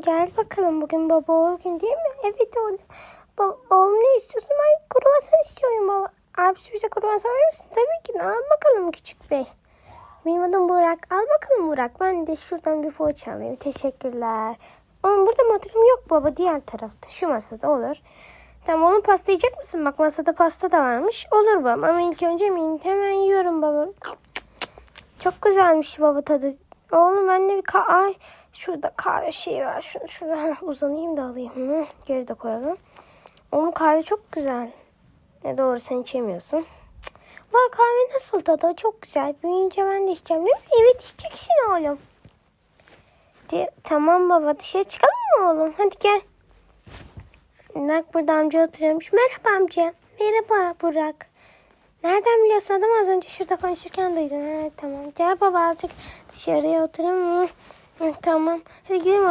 gel bakalım. Bugün baba oğul gün değil mi? Evet oğlum. Ba oğlum ne istiyorsun? Ben kruvasan istiyorum baba. Abisi bize kruvasan verir misin? Tabii ki. Al bakalım küçük bey. Benim adım Burak. Al bakalım Burak. Ben de şuradan bir poğaça alayım. Teşekkürler. Oğlum burada mı oturum? Yok baba diğer tarafta. Şu masada olur. Tamam oğlum pasta yiyecek misin? Bak masada pasta da varmış. Olur baba ama ilk önce mi? Hemen yiyorum baba. Çok güzelmiş baba tadı. Oğlum ben de bir ka ay şurada kahve şeyi var. Şunu şuradan uzanayım da alayım. Hı, geri de koyalım. Oğlum kahve çok güzel. Ne doğru sen içemiyorsun. Bak kahve nasıl tadı? Çok güzel. Büyüyünce ben de içeceğim değil mi? Evet içeceksin oğlum. De, tamam baba dışarı çıkalım mı oğlum? Hadi gel. Bak burada amca oturuyormuş. Merhaba amca. Merhaba Burak. Nereden biliyorsun adam az önce şurada konuşurken duydum. Evet tamam. Gel baba azıcık dışarıya oturalım. Hı, tamam. Hadi gidelim